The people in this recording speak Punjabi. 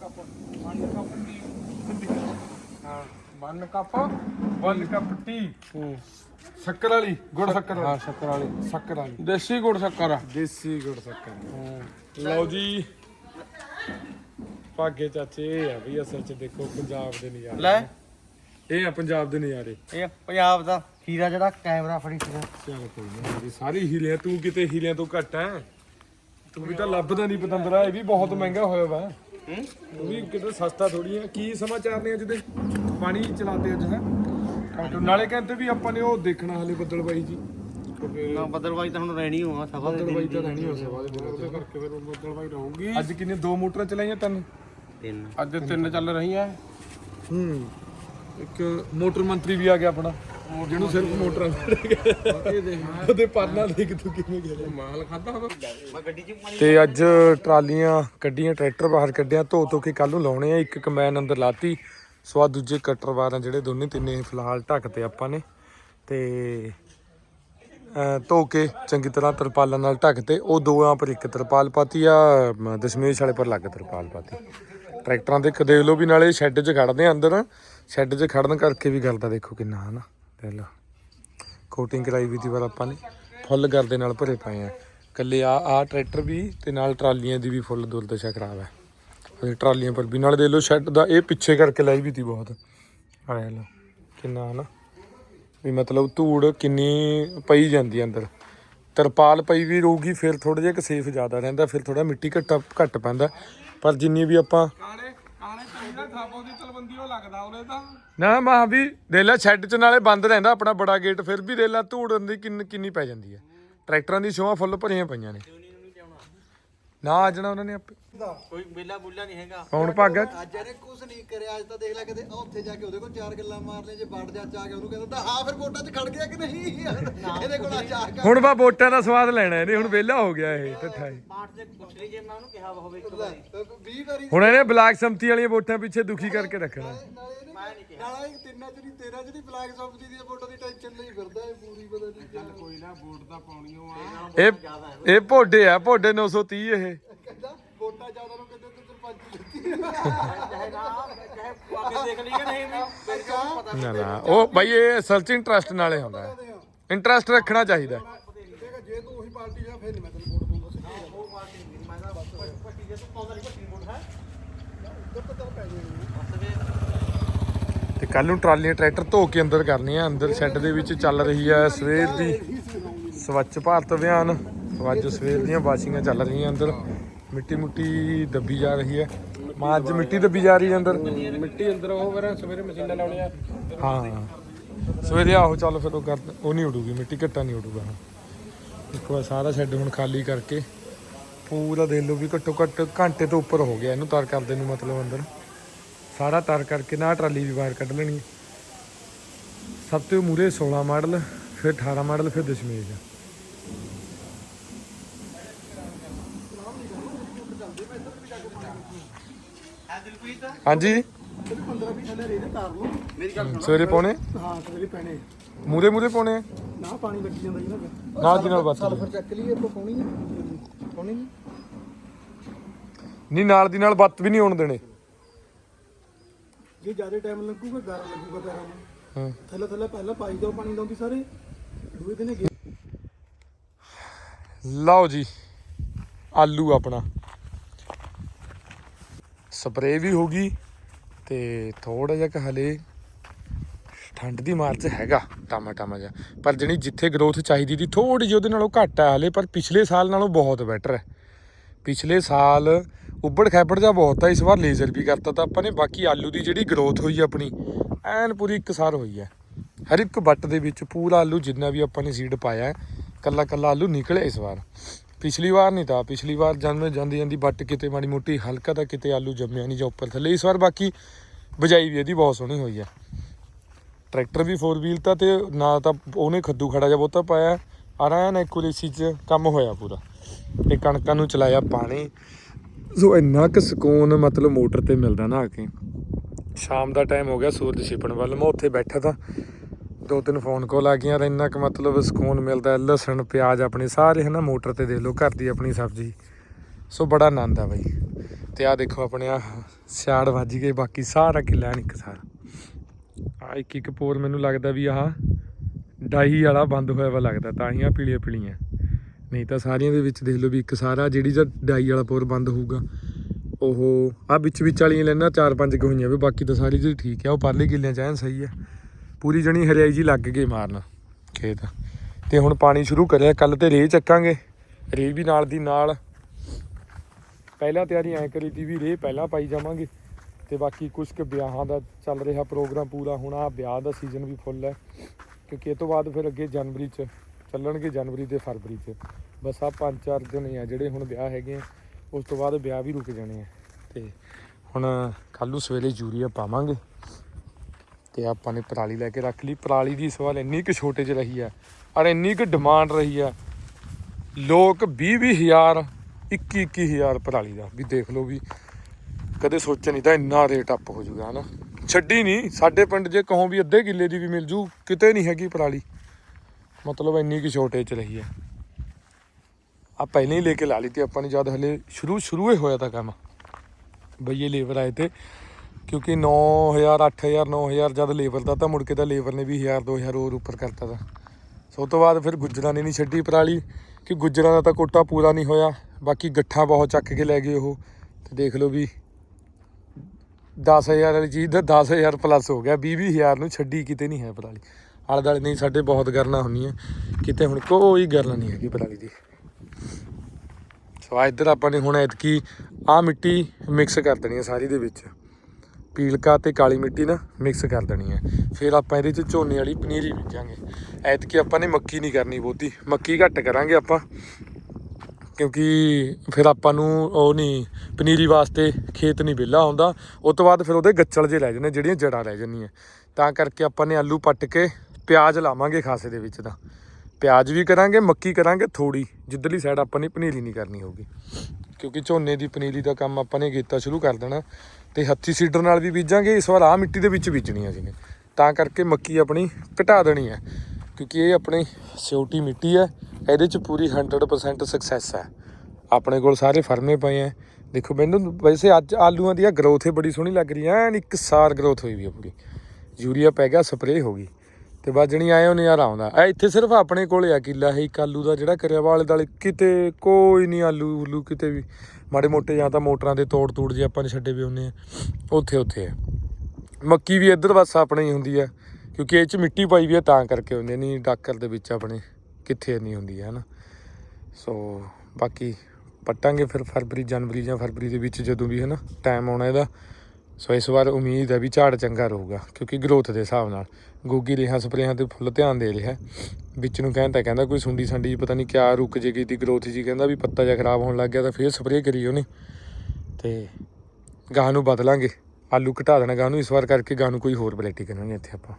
ਕੱਪ ਵਨ ਕੱਪ ਟੀ ਹਾਂ। One cup one cup tea. Hmm. ਸ਼ੱਕਰ ਵਾਲੀ ਗੁੜ ਸ਼ੱਕਰ ਹਾਂ ਵਾਲੀ ਸ਼ੱਕਰ ਵਾਲੀ। ਸ਼ੱਕਰ ਵਾਲੀ। ਦੇਸੀ ਗੁੜ ਸ਼ੱਕਰ ਆ। ਦੇਸੀ ਗੁੜ ਸ਼ੱਕਰ। ਹੂੰ। ਲਓ ਜੀ। ਭਾਗੇ ਚਾਚੇ ਇਹ ਆ ਵੀ ਅਸਲ ਚ ਦੇਖੋ ਪੰਜਾਬ ਦੇ ਨਜ਼ਾਰੇ। ਲੈ। ਇਹ ਆ ਪੰਜਾਬ ਦੇ ਨਜ਼ਾਰੇ। ਇਹ ਪੰਜਾਬ ਦਾ ਹੀਰਾ ਜਿਹੜਾ ਕੈਮਰਾ ਫੜੀ ਸੀਗਾ ਚੱਲ ਕੋਈ ਨਹੀਂ ਮੇਰੀ ਸਾਰੀ ਹੀਲਿਆਂ ਤੂੰ ਕਿਤੇ ਹੀਲਿਆਂ ਤੋਂ ਘੱਟ ਐ। ਤੂੰ ਵੀ ਤਾਂ ਲੱਭਦਾ ਨਹੀਂ ਪਤੰਦਰਾ ਇਹ ਵੀ ਬਹੁਤ ਮਹਿੰਗਾ ਹੋਇਆ ਵਾ। ਹੂੰ? ਤੂੰ ਵੀ ਕਿਤੇ ਸਸਤਾ ਥੋੜੀ ਆ ਕੀ ਸਮਾਚਾਰ ਨੇ ਅੱਜ ਦੇ? ਪਾਣੀ ਚਲਾਤੇ ਅੱਜ ਹੈ? ਨਾਲੇ ਕਹਿੰਦੇ ਵੀ ਆਪਾਂ ਨੇ ਉਹ ਦੇਖਣਾ ਹਲੇ ਬੱਦਲਬਾਈ ਜੀ। ਨਾ ਬਦਲਵਾਈ ਤਾਂ ਹੁਣ ਰਹਿਣੀ ਹੋਆ ਸਫਾ ਦੇ ਬੱਦਲਬਾਈ ਤਾਂ ਰਹਿਣੀ ਉਸ ਬਾਅਦ ਦਿਨਾਂ ਉਹਦੇ ਕਰਕੇ ਫਿਰ ਬੱਦਲਬਾਈ ਰਹੂਗੀ। ਅੱਜ ਕਿੰਨੇ? ਦੋ ਮੋਟਰਾਂ ਚਲਾਈਆਂ ਤੈਨੂੰ? ਤਿੰਨ। ਅੱਜ ਤਿੰਨ ਚੱਲ ਰਹੀਆਂ। ਹੂੰ। ਇੱਕ ਮੋਟਰ ਮੰਤਰੀ ਵੀ ਆ ਗਿਆ ਆਪਣਾ। ਜਿਹਨੂੰ ਸਿਰਫ ਮੋਟਰਾਂ ਇਹ ਦੇਖ ਉਹਦੇ ਪਰਨਾ ਦੇਖ ਤੂੰ ਕਿਵੇਂ ਗਿਆ। ਮਾਲ ਖਾਦਾ ਮੈਂ ਗੱਡੀ 'ਚ ਪਾਣੀ ਤੇ ਅੱਜ ਟਰਾਲੀਆਂ ਕੱਢੀਆਂ ਟਰੈਕਟਰ ਬਾਹਰ ਕੱਢਿਆ। ਧੋ ਧੋ ਕੇ ਕੱਲ ਨੂੰ ਲਾਉਣੇ ਆ ਇੱਕ ਕਮੈਨ ਅੰਦਰ ਲਾਤੀ। ਸੋ ਆ ਦੂਜੇ ਕਟਰ ਬਾਰਾਂ ਜਿਹੜੇ ਦੋਨੇ ਤਿੰਨੇ ਫਿਲਹਾਲ ਢੱਕਤੇ ਆਪਾਂ ਨੇ। ਤੇ ਧੋ ਕੇ ਚੰਗੀ ਤਰ੍ਹਾਂ ਤਰਪਾਲਾਂ ਨਾਲ ਢੱਕਤੇ। ਉਹ ਦੋਆਂ ਪਰ ਇੱਕ ਤਰਪਾਲ ਪਾਤੀ ਆ ਦਸ਼ਮੇਸ਼ ਵਾਲੇ ਪਰ ਲੱਗ ਤਰਪਾਲ ਪਾਤੀ। ਟਰੈਕਟਰਾਂ ਦੇ ਦੇਖ ਲਓ ਵੀ ਨਾਲੇ ਸ਼ੈੱਡ 'ਚ ਖੜਦੇ ਆ ਅੰਦਰ। ਸ਼ੈੱਡ 'ਚ ਖੜਨ ਕਰਕੇ ਵੀ ਗੱਲ ਤਾਂ ਦੇਖੋ ਕਿੰਨਾ ਹਨਾ? ਦੇਖ ਲਓ ਕੋਟਿੰਗ ਕਰਾਈ ਵੀ ਤੀ ਪਰ ਆਪਾਂ ਨੇ। ਫੁੱਲ ਗਰਦੇ ਨਾਲ ਭਰੇ ਪਏ ਆ। ਕੱਲੇ ਆ ਆ ਟਰੈਕਟਰ ਵੀ ਤੇ ਨਾਲ ਟਰਾਲੀਆਂ ਦੀ ਵੀ ਫੁੱਲ ਦੁਰਦਸ਼ਾ ਖਰਾਬ ਹੈ। ਉਹ ਟਰਾਲੀਆਂ ਪਰ ਵੀ। ਨਾਲ ਦੇ ਲੋ ਸ਼ੈੱਡ ਦਾ ਇਹ ਪਿੱਛੇ ਕਰਕੇ ਲਾਈ ਵੀ ਤੀ ਬਹੁਤ। ਆਇਆ ਲਓ ਕਿੰਨਾ ਹਨਾ। ਵੀ ਮਤਲਬ ਧੂੜ ਕਿੰਨੀ ਪਈ ਜਾਂਦੀ ਅੰਦਰ। ਤਰਪਾਲ ਪਈ ਵੀ ਰਹੂਗੀ, ਫਿਰ ਥੋੜਾ ਜਿਹਾ ਕਿ ਸੇਫ ਜ਼ਿਆਦਾ ਰਹਿੰਦਾ, ਫਿਰ ਥੋੜਾ ਮਿੱਟੀ ਘੱਟ ਘੱਟ ਪੈਂਦਾ। ਪਰ ਜਿੰਨੀ ਵੀ ਆਪਾਂ ਕਾਲੇ ਥਾਪੋ ਦੀ ਤਲਬੰਦੀ ਉਹ ਲੱਗਦਾ ਉਹਨੇ ਤਾਂ। ਨਾ ਮਾ ਵੀ ਦੇਲਾ ਸ਼ੈੱਡ ਚ ਨਾਲੇ ਬੰਦ ਰਹਿੰਦਾ ਆਪਣਾ ਬੜਾ ਗੇਟ, ਫਿਰ ਵੀ ਦੇਲਾ ਧੂੜ ਦੀ ਕਿੰਨ, ਕਿੰਨੀ ਪੈ ਜਾਂਦੀ ਹੈ। ਟਰੈਕਟਰਾਂ ਦੀ ਸ਼ੋਆਂ ਫੁੱਲ ਭਰੀਆਂ ਪਈਆਂ ਨੇ। ਨਾ ਆਜਣਾ ਉਹਨਾਂ ਨੇ ਆਪੇ। ਕੋਈ ਬੇਲਾ ਬੁੱਲਾ ਨਹੀਂ ਹੈਗਾ। ਕੌਣ ਭਾਗਾ ਅੱਜ ਇਹਨੇ ਕੁਝ ਨਹੀਂ ਕਰਿਆ ਅੱਜ ਤਾਂ ਦੇਖ ਲੈ ਕਿਤੇ ਆਹ ਉੱਥੇ ਜਾ ਕੇ ਉਹਦੇ ਕੋਲ ਚਾਰ ਗੱਲਾਂ ਮਾਰ ਲੈ ਜੇ ਵੜ ਜਾ ਚਾ ਕੇ ਉਹਨੂੰ ਕਹਿੰਦਾ ਤਾਂ ਹਾਂ ਫਿਰ ਵੋਟਾਂ 'ਚ ਖੜ ਗਿਆ ਕਿ ਨਹੀਂ? ਇਹਦੇ ਕੋਲ ਆ ਜਾ ਕੇ ਹੁਣ ਬਾ ਵੋਟਾਂ ਦਾ ਸਵਾਦ ਲੈਣਾ ਇਹਨੇ ਹੁਣ ਵਿਹਲਾ ਹੋ ਗਿਆ ਇਹ ਠੱਠਾ ਹੀ ਪਾਠ ਦੇ ਪੁੱਛ ਲਈ ਜੇ ਮੈਂ ਉਹਨੂੰ ਕਿਹਾ ਵਾ ਹੋਵੇ ਇੱਕ ਵਾਰੀ। 20 ਵਾਰੀ ਹੁਣ ਇਹਨੇ ਬਲਾਕ ਸੰਮਤੀ ਵਾਲੀਆਂ ਵੋਟਾਂ ਪਿੱਛੇ ਦੁਖੀ ਕਰਕੇ ਰੱਖਣਾ। ਨਾਲੇ ਇਹਨੇ ਨਾਲੇ ਇਹ ਤਿੰਨਾਂ ਚ ਨਹੀਂ ਤੇਰਾਂ ਚ ਨਹੀਂ ਬਲਾਕ ਸੰਪਤੀ ਦੀ ਵੋਟਾਂ ਦੀ ਟੈਨਸ਼ਨ ਲਈ ਫਿਰਦਾ ਇਹ ਪੂਰੀ ਪਤਾ ਨਹੀਂ ਚੱਲ ਕੋਈ ਨਾ ਵੋਟ ਤਾਂ ਪਾਉਣੀ ਓ ਆ। ਇਹ ਇਹ ਭੋਡੇ ਆ ਭੋਡੇ 930 ਇਹ। ਜ਼ਿਆਦਾ ਨੂੰ ਕਹਿੰਦੇ ਤੂੰ ਸਰਪੰਚ ਦਿੱਤੀ ਚਾਹੇ ਨਾ ਚਾਹੇ ਅੱਗੇ ਦੇਖ ਲਈ ਕਿ ਨਹੀਂ ਵੀ ਮੇਰੇ ਕੋਲ ਪਤਾ ਨਾ ਨਾ ਉਹ ਬਾਈ ਇਹ ਅਸਲ ਚ ਇੰਟਰਸਟ ਨਾਲੇ ਹੁੰਦਾ ਹੈ। ਇੰਟਰਸਟ ਰੱਖਣਾ ਚਾਹੀਦਾ ਦੇਖਾ ਜੇ ਤੂੰ ਉਹੀ ਪਾਰਟੀ ਆ ਫਿਰ ਨਹੀਂ ਮੈਂ ਤੈਨੂੰ ਵੋਟ ਦੂੰਗਾ ਸਿੱਧੀ ਉਹ ਪਾਰਟੀ ਨਹੀਂ ਮੈਂ ਤਾਂ ਪੱਟੀ ਦੇ ਤੋਂ ਪੌਦਾ ਨਹੀਂ ਪੱਟੀ ਮੋੜ ਹੈ। ਉੱਧਰ ਤਾਂ ਚੱਲ ਪੈ ਜਾਣੀ ਬਸ ਵੇ ਤੇ ਕੱਲ ਨੂੰ ਟਰਾਲੀਆਂ ਟਰੈਕਟਰ ਧੋ ਕੇ ਅੰਦਰ ਕਰਨੀਆਂ ਅੰਦਰ ਸ਼ੈੱਡ ਦੇ ਵਿੱਚ ਚੱਲ ਰਹੀ ਹੈ ਸਵੇਰ ਦੀ। ਸਵੱਛ ਭਾਰਤ ਅਭਿਆਨ। ਅੱਜ ਸਵੇਰ ਦੀਆਂ ਵਾਸ਼ਿੰਗਾਂ ਚੱਲ ਰਹੀਆਂ ਅੰਦਰ। ਮਿੱਟੀ ਮੁੱਟੀ ਦੱਬੀ ਜਾ ਰਹੀ ਹੈ। ਮਾਂ ਅੱਜ ਮਿੱਟੀ ਦੱਬੀ ਜਾ ਰਹੀ ਹੈ ਅੰਦਰ? ਮਿੱਟੀ ਅੰਦਰ ਉਹ ਫਿਰ ਸਵੇਰੇ ਮਸ਼ੀਨਾਂ ਲਾਉਣੇ ਆ ਹਾਂ। ਸਵੇਰੇ ਆਹੋ ਚੱਲ ਫਿਰ ਉਹ ਕਰ ਉਹ ਨਹੀਂ ਉਡੂਗੀ ਮਿੱਟੀ ਘੱਟਾ ਨਹੀਂ ਉਡੂਗਾ ਇੱਕ ਵਾਰ ਸਾਰਾ ਸ਼ੈੱਡ ਹੁਣ ਖਾਲੀ ਕਰਕੇ ਪੂਰਾ ਦੇ ਲਓ ਵੀ ਘੱਟੋ ਘੱਟ ਘੰਟੇ ਤੋਂ ਉੱਪਰ ਹੋ ਗਿਆ। ਇਹਨੂੰ ਤਰ ਕਰਦੇ ਨੂੰ ਮਤਲਬ ਅੰਦਰ। ਸਾਰਾ ਤਰ ਕਰਕੇ ਨਾ ਟਰਾਲੀ ਵੀ ਬਾਹਰ ਕੱਢ ਲੈਣੀ। ਸਭ ਤੋਂ ਮੂਰੇ 16 ਮਾਡਲ ਫਿਰ 18 ਮਾਡਲ ਫਿਰ ਦਸ਼ਮੇਸ਼। ਹਾਂਜੀ। 15 20 ਥੱਲੇ ਰਹਿ ਤਾਰ ਨੂੰ। ਮੇਰੀ ਗੱਲ ਸਵੇਰੇ ਪਾਉਣੇ ਹਾਂ ਸਵੇਰੇ ਪੈਣੇ। ਮੂਰੇ ਮੂਰੇ ਪਾਉਣੇ? ਨਾ ਪਾਣੀ ਲੱਗੀ ਜਾਂਦਾ ਜੀ ਨਾ ਨਾਲ ਦੀ ਨਾਲ ਬਸ ਸਲਫਰ ਚੱਕ ਲਈਏ ਆਪਾਂ ਪਾਉਣੀ ਨਹੀਂ ਪਾਉਣੀ ਨਹੀਂ ਨਹੀਂ ਨਾਲ ਦੀ ਨਾਲ ਬੱਤ ਵੀ ਨਹੀਂ ਆਉਣ ਦੇਣੇ। ਜੇ ਜ਼ਿਆਦਾ ਟਾਈਮ ਲੱਗੂਗਾ ਗਾਰਾ ਲੱਗੂਗਾ ਪੈਰਾਂ ਨੂੰ। ਹਾਂ। ਥੱਲੇ ਥੱਲੇ ਪਹਿਲਾਂ ਪਾਈ ਜਾਓ ਪਾਣੀ ਲਾਉਂਦੀ ਸਾਰੇ। ਦੂਏ ਦਿਨੇ ਗੇ ਲਓ ਜੀ ਆਲੂ ਆਪਣਾ। ਸਪਰੇਅ ਵੀ ਹੋ ਗਈ ਤੇ ਥੋੜਾ ਜਿਹਾ ਕਿ ਹਲੇ ਠੰਡ ਦੀ ਮਾਰ ਚ ਹੈਗਾ ਟਾਮਾ ਟਾਮਾ ਜਿਹਾ। ਪਰ ਜਿਹੜੀ ਜਿੱਥੇ ਗਰੋਥ ਚਾਹੀਦੀ ਦੀ ਥੋੜੀ ਜਿਹੀ ਉਹਦੇ ਨਾਲੋਂ ਘੱਟ ਆ ਹਲੇ ਪਰ ਪਿਛਲੇ ਸਾਲ ਨਾਲੋਂ ਬਹੁਤ ਬੈਟਰ ਹੈ ਪਿਛਲੇ ਸਾਲ ਉੱਬੜ ਖੈਬੜ ਜਾ ਬਹੁਤ ਆ ਇਸ ਵਾਰ ਲੇਜ਼ਰ ਵੀ ਕਰਤਾ ਤਾਂ ਆਪਾਂ ਨੇ ਬਾਕੀ ਆਲੂ ਦੀ ਜਿਹੜੀ ਗਰੋਥ ਹੋਈ ਆਪਣੀ ਐਨ ਪੂਰੀ ਇੱਕਸਾਰ ਹੋਈ ਹੈ ਹਰ ਇੱਕ ਬੱਟ ਦੇ ਵਿੱਚ ਪੂਰਾ ਆਲੂ ਜਿੰਨਾ ਵੀ ਆਪਾਂ ਨੇ ਸੀਡ ਪਾਇਆ ਹੈ, ਕੱਲਾ ਕੱਲਾ ਆਲੂ ਨਿਕਲੇ ਇਸ ਵਾਰ। ਪਿਛਲੀ ਵਾਰ ਨਹੀਂ ਤਾਂ ਪਿਛਲੀ ਵਾਰ ਜਨਮ ਜਾਂਦੀ ਜਾਂਦੀ ਬੱਟ ਕਿਤੇ ਮਾੜੀ ਮੋਟੀ ਹਲਕਾ ਤਾਂ ਕਿਤੇ ਆਲੂ ਜੰਮਿਆ ਨਹੀਂ ਜਾਂ ਉੱਪਰ ਥੱਲੇ ਇਸ ਵਾਰ ਬਾਕੀ ਬਜਾਈ ਵੀ ਇਹਦੀ ਬਹੁਤ ਸੋਹਣੀ ਹੋਈ ਹੈ। ਟਰੈਕਟਰ ਵੀ 4 ਵੀਲ ਤਾਂ ਤੇ ਨਾ ਤਾਂ ਉਹਨੇ ਖੱਦੂ ਖੜਾ ਜਿਹਾ ਬਹੁਤਾ ਪਾਇਆ। ਆਰਾਮ ਐਕੂਰੇਸੀ ਚ ਕੰਮ ਹੋਇਆ ਪੂਰਾ। ਤੇ ਕਣਕਾਂ ਨੂੰ ਚਲਾਇਆ ਪਾਣੀ। ਸੋ ਇੰਨਾ ਕੁ ਸਕੂਨ ਮਤਲਬ ਮੋਟਰ ਤੇ ਮਿਲਦਾ ਨਾ ਆ ਕੇ। ਸ਼ਾਮ ਦਾ ਟਾਈਮ ਹੋ ਗਿਆ, ਸੂਰਜ ਛਿਪਣ ਵੱਲ। ਮੈਂ ਉੱਥੇ ਬੈਠਾ ਤਾਂ ਦੋ ਤਿੰਨ ਫੋਨ ਕਾਲ ਆ ਗਈਆਂ, ਤਾਂ ਇੰਨਾ ਕੁ ਮਤਲਬ ਸਕੂਨ ਮਿਲਦਾ, ਲਸਣ, ਪਿਆਜ਼ ਆਪਣੇ ਸਾਰੇ ਹਨਾ ਮੋਟਰ ਤੇ ਦੇ ਲਓ, ਘਰ ਦੀ ਆਪਣੀ ਸਬਜ਼ੀ। ਸੋ ਬੜਾ ਆਨੰਦ ਆ ਬਾਈ। ਤੇ ਆ ਦੇਖੋ ਆਪਣੇ ਆ ਸਿਆੜ ਵੱਜ ਗਏ, ਬਾਕੀ ਸਾਰਾ ਕਿੱਲਾ ਇੱਕ ਸਾਰਾ। ਆ ਇੱਕ ਇੱਕ ਪੋਰ ਮੈਨੂੰ ਲੱਗਦਾ ਵੀ ਆਹ ਡਾਈ ਵਾਲਾ ਬੰਦ ਹੋਇਆ ਵਾ ਲੱਗਦਾ, ਤਾਂ ਹੀ ਆ ਪੀਲੀਆਂ ਪੀਲੀਆਂ। ਨਹੀਂ ਤਾਂ ਸਾਰੀਆਂ ਦੇ ਵਿੱਚ ਦੇਖ ਲਓ ਵੀ ਇੱਕ ਸਾਰਾ ਜਿਹੜੀ ਜਾਂ ਡਾਈ ਵਾਲਾ ਪੋਰ ਬੰਦ ਹੋਊਗਾ, ਉਹ ਆ ਵਿੱਚ ਵਿੱਚ ਵਾਲੀਆਂ ਲੈਣਾ ਚਾਰ ਪੰਜ ਗੋਈਆਂ ਵੀ, ਬਾਕੀ ਤਾਂ ਸਾਰੀ ਜਿਹੜੀ ਠੀਕ ਆ, ਉਹ ਪਰਲੇ ਕਿੱਲਿਆਂ ਚ ਐਨ ਸਹੀ ਆ। ਪੂਰੀ ਜਣੀ ਹਰਿਆਈ ਜੀ ਲੱਗ ਗਈ ਮਾਰਨ ਖੇਤ। ਤੇ ਹੁਣ ਪਾਣੀ ਸ਼ੁਰੂ ਕਰਿਆ ਕੱਲ ਤੇ ਰੇਹ ਚੱਕਾਂਗੇ। ਰੇਹ ਵੀ ਨਾਲ ਦੀ ਨਾਲ। ਪਹਿਲਾਂ ਤਿਆਰੀ ਐ ਕਰੀ ਤੀ ਵੀ ਰੇਹ ਪਹਿਲਾਂ ਪਾਈ ਜਾਵਾਂਗੇ। ਤੇ ਬਾਕੀ ਕੁਝ ਕੁ ਵਿਆਹਾਂ ਦਾ ਚੱਲ ਰਿਹਾ ਪ੍ਰੋਗਰਾਮ ਪੂਰਾ, ਹੁਣ ਆ ਵਿਆਹ ਦਾ ਸੀਜ਼ਨ ਵੀ ਫੁੱਲ ਹੈ। ਕਿਉਂਕਿ ਇਹ ਤੋਂ ਬਾਅਦ ਫਿਰ ਅੱਗੇ ਜਨਵਰੀ ਚ ਚੱਲਣਗੇ, ਜਨਵਰੀ ਤੇ ਫਰਵਰੀ ਚ। ਬਸ ਆ ਪੰਜ ਚਾਰ ਦਿਨ ਹੀ ਆ, ਜਿਹੜੇ ਹੁਣ ਵਿਆਹ ਹੈਗੇ ਆ, ਉਸ ਤੋਂ ਬਾਅਦ ਵਿਆਹ ਵੀ ਰੁਕ ਜਾਣੇ ਆ। ਤੇ ਹੁਣ ਕੱਲ੍ਹ ਨੂੰ ਸਵੇਰੇ ਯੂਰੀਆ ਪਾਵਾਂਗੇ। ਤੇ ਆਪਾਂ ਨੇ ਪਰਾਲੀ ਲੈ ਕੇ ਰੱਖ ਲਈ। ਪਰਾਲੀ ਦੀ ਸਵਾਲ ਇੰਨੀ ਕੁ ਛੋਟੇ 'ਚ ਰਹੀ ਹੈ ਔਰ ਇੰਨੀ ਕੁ ਡਿਮਾਂਡ ਰਹੀ ਹੈ। ਲੋਕ 20 ਵੀਹ ਹਜ਼ਾਰ 21 21 ਹਜ਼ਾਰ ਪਰਾਲੀ ਦਾ ਵੀ ਦੇਖ ਲਓ ਵੀ ਕਦੇ ਸੋਚਿਆ ਨਹੀਂ ਤਾਂ ਇੰਨਾ ਰੇਟ ਅਪ ਹੋ ਜਾਊਗਾ, ਹਨਾ? ਛੱਡੀ ਨਹੀਂ। ਸਾਡੇ ਪਿੰਡ ਜੇ ਕਹੋ ਵੀ ਅੱਧੇ ਕਿੱਲੇ ਦੀ ਵੀ ਮਿਲ ਜੂ, ਕਿਤੇ ਨਹੀਂ ਹੈਗੀ ਪਰਾਲੀ। ਮਤਲਬ ਇੰਨੀ ਕੁ ਛੋਟੇ 'ਚ ਰਹੀ ਹੈ। ਆ ਪਹਿਲਾਂ ਹੀ ਲੈ ਕੇ ਲਾ ਲਈ ਤੇ ਆਪਾਂ ਨੇ ਜਦ ਹਲੇ ਸ਼ੁਰੂ ਸ਼ੁਰੂ ਹੀ ਹੋਇਆ ਤਾਂ ਕੰਮ। ਬਈਏ ਲੇਬਰ ਆਏ ਤੇ ਕਿਉਂਕਿ 9000 8000 9000 ਜਦ ਲੇਬਰ ਦਾ ਤਾਂ ਮੁੜ ਕੇ ਤਾਂ ਲੇਬਰ ਨੇ ਵੀ 1000 2000 ਹੋਰ ਉੱਪਰ ਕਰਤਾ ਤਾ। ਸੋ ਉਹ ਤੋਂ ਬਾਅਦ ਫਿਰ ਗੁੱਜਰਾਂ ਨੇ ਨਹੀਂ ਛੱਡੀ ਪਰਾਲੀ, ਕਿ ਗੁੱਜਰਾਂ ਦਾ ਤਾਂ ਕੋਟਾ ਪੂਰਾ ਨਹੀਂ ਹੋਇਆ, ਬਾਕੀ ਗੱਠਾਂ ਬਹੁਤ ਚੱਕ ਕੇ ਲੈ ਗਏ ਉਹ। ਤੇ ਦੇਖ ਲਓ ਵੀ 10000 ਵਾਲੀ ਚੀਜ਼ ਦਾ 10000 ਪਲੱਸ ਹੋ ਗਿਆ 20 ਹਜ਼ਾਰ ਨੂੰ ਛੱਡੀ ਕਿਤੇ ਨਹੀਂ ਹੈ ਪਰਾਲੀ। ਆਲੇ ਦੁਆਲੇ ਨਹੀਂ, ਸਾਡੇ ਬਹੁਤ ਗਰਨਾ ਹੁੰਦੀਆਂ, ਕਿਤੇ ਹੁਣ ਕੋਈ ਗਰਨਾ ਨਹੀਂ ਹੈਗੀ ਪਰਾਲੀ ਦੀ। ਸੋ ਇੱਧਰ ਆਪਾਂ ਨੇ ਹੁਣ ਐਤਕੀ ਆ ਮਿੱਟੀ ਮਿਕਸ ਕਰ ਦੇਣੀ ਹੈ ਸਾਰੀ ਦੇ ਵਿੱਚ। ਪੀਲਕਾ ਤੇ ਕਾਲੀ ਮਿੱਟੀ ਨਾ ਮਿਕਸ ਕਰ ਦੇਣੀ ਹੈ। ਫਿਰ ਆਪਾਂ ਇਹਦੇ ਚ ਝੋਨੇ ਵਾਲੀ ਪਨੀਰੀ ਬੀਜਾਂਗੇ। ਐਤਕੀ ਆਪਾਂ ਨੇ ਮੱਕੀ ਨਹੀਂ ਕਰਨੀ ਬਹੁਤੀ। ਮੱਕੀ ਘੱਟ ਕਰਾਂਗੇ ਆਪਾਂ। ਕਿਉਂਕਿ ਫਿਰ ਆਪਾਂ ਨੂੰ ਉਹ ਨਹੀਂ ਪਨੀਰੀ ਵਾਸਤੇ ਖੇਤ ਨਹੀਂ ਵਿਹਲਾ ਹੁੰਦਾ। ਉਸ ਤੋਂ ਬਾਅਦ ਫਿਰ ਉਹਦੇ ਗੱਚਲ ਜੇ ਰਹਿ ਜਾਂਦੇ, ਜਿਹੜੀਆਂ ਜੜਾਂ ਰਹਿ ਜਾਂਦੀਆਂ। ਤਾਂ ਕਰਕੇ ਆਪਾਂ ਨੇ ਆਲੂ ਪੱਟ ਕੇ ਪਿਆਜ਼ ਲਾਵਾਂਗੇ ਖਾਸੇ ਦੇ ਵਿੱਚ ਤਾਂ। ਪਿਆਜ਼ ਵੀ ਕਰਾਂਗੇ, ਮੱਕੀ ਕਰਾਂਗੇ ਥੋੜੀ ਜਿੱਧਰਲੀ ਸਾਈਡ ਆਪਾਂ ਨੇ ਪਨੀਰੀ ਨਹੀਂ ਕਰਨੀ ਹੋਊਗੀ। ਕਿਉਂਕਿ ਝੋਨੇ ਦੀ ਪਨੀਰੀ ਦਾ ਕੰਮ ਆਪਾਂ ਨੇ ਕੀਤਾ ਸ਼ੁਰੂ ਕਰ ਦੇਣਾ। ਤੇ ਹੱਥੀ ਸੀਡਰ ਨਾਲ ਵੀ ਬੀਜਾਂਗੇ, ਇਸ ਵਾਰ ਆ ਮਿੱਟੀ ਦੇ ਵਿੱਚ ਬੀਜਣੀ ਆ ਨੇ। ਤਾਂ ਕਰਕੇ ਮੱਕੀ ਆਪਣੀ ਘਟਾ ਦੇਣੀ ਹੈ ਕਿਉਂਕਿ ਇਹ ਆਪਣੀ ਸਿਉਟੀ ਮਿੱਟੀ ਹੈ ਇਹਦੇ ਚ ਪੂਰੀ 100% ਸਕਸੈਸ ਹੈ ਆਪਣੇ ਕੋਲ ਸਾਰੇ ਫਰਮੇ ਪਏ ਆ। ਦੇਖੋ, ਮੈਨੂੰ ਵੈਸੇ ਅੱਜ ਆਲੂਆਂ ਦੀ ਆ ਗਰੋਥ ਹੀ ਬੜੀ ਸੋਹਣੀ ਲੱਗ ਰਹੀ ਐ ਐਨ ਇੱਕ ਸਾਰ ਗਰੋਥ ਹੋਈ ਵੀ ਆ ਪੂਰੀ ਯੂਰੀਆ ਪੈ ਗਿਆ ਸਪਰੇਅ ਹੋ ਗਈ। ਤੇ ਬਾਜਣੀ ਆਏ ਉਹ ਨਜ਼ਾਰਾ ਆਉਂਦਾ। ਐ ਇੱਥੇ ਸਿਰਫ ਆਪਣੇ ਕੋਲੇ ਆ ਕਿੱਲਾ, ਇਹ ਇੱਕ ਆਲੂ ਦਾ ਜਿਹੜਾ ਕਰਿਆ ਵਾਲੇ ਦਾਲੇ ਕਿਤੇ ਕੋਈ ਨਹੀਂ ਆਲੂ ਉਲੂ ਕਿਤੇ ਵੀ। ਮਾੜੇ ਮੋਟੇ ਜਾਂ ਤਾਂ ਮੋਟਰਾਂ ਦੇ ਤੋੜ ਤੋੜ ਜੇ ਆਪਾਂ ਨੇ ਛੱਡੇ ਵੀ ਹੁੰਨੇ ਆ। ਉੱਥੇ ਉੱਥੇ ਆ। ਮੱਕੀ ਵੀ ਇੱਧਰ ਬਸ ਆਪਣੇ ਹੀ ਹੁੰਦੀ ਆ, ਕਿਉਂਕਿ ਇਹ ਚ ਮਿੱਟੀ ਪਾਈ ਵੀ ਆ, ਤਾਂ ਕਰਕੇ ਹੁੰਦੀ ਨਹੀਂ ਡਾਕਰ ਦੇ ਵਿੱਚ ਆਪਣੇ ਕਿੱਥੇ ਨਹੀਂ ਹੁੰਦੀ ਹੈ ਨਾ ਸੋ, ਬਾਕੀ ਪੱਟਾਂਗੇ ਫਿਰ ਫਰਵਰੀ, ਜਨਵਰੀ ਜਾਂ ਫਰਵਰੀ ਦੇ ਵਿੱਚ ਜਦੋਂ ਵੀ ਹੈ ਨਾ ਟਾਈਮ ਆਉਣਾ ਇਹਦਾ। ਸੋ ਇਸ ਵਾਰ ਉਮੀਦ ਹੈ ਵੀ ਝਾੜ ਚੰਗਾ ਰਹੂਗਾ, ਕਿਉਂਕਿ ਗਰੋਥ ਦੇ ਹਿਸਾਬ ਨਾਲ। ਗੋਗੀ ਰੇਹਾਂ ਸਪਰੇਹਾਂ ਤੇ ਫੁੱਲ ਧਿਆਨ ਦੇ ਰਿਹਾ। ਵਿੱਚ ਨੂੰ ਕਹਿੰਦਾ ਕਹਿੰਦਾ ਕੋਈ ਸੁੰਡੀ ਸੰਡੀ ਜਿਹੀ ਪਤਾ ਨਹੀਂ ਕਿਆ ਰੁਕ ਜੇਗੀ ਦੀ ਗਰੋਥ ਜੀ ਕਹਿੰਦਾ ਵੀ ਪੱਤਾ ਜਿਹਾ ਖਰਾਬ ਹੋਣ ਲੱਗ ਗਿਆ ਤਾਂ ਫੇਰ ਸਪਰੇਅ ਕਰੀ ਉਹਨੇ। ਤੇ ਗਾਹ ਨੂੰ ਬਦਲਾਂਗੇ। ਆਲੂ ਘਟਾ ਦੇਣਾ, ਗਾਹ ਨੂੰ ਇਸ ਵਾਰ ਕਰਕੇ ਗਾਹ ਨੂੰ ਕੋਈ ਹੋਰ ਵੈਰਾਈਟੀ ਕਰਾਂਗੇ ਇੱਥੇ ਆਪਾਂ।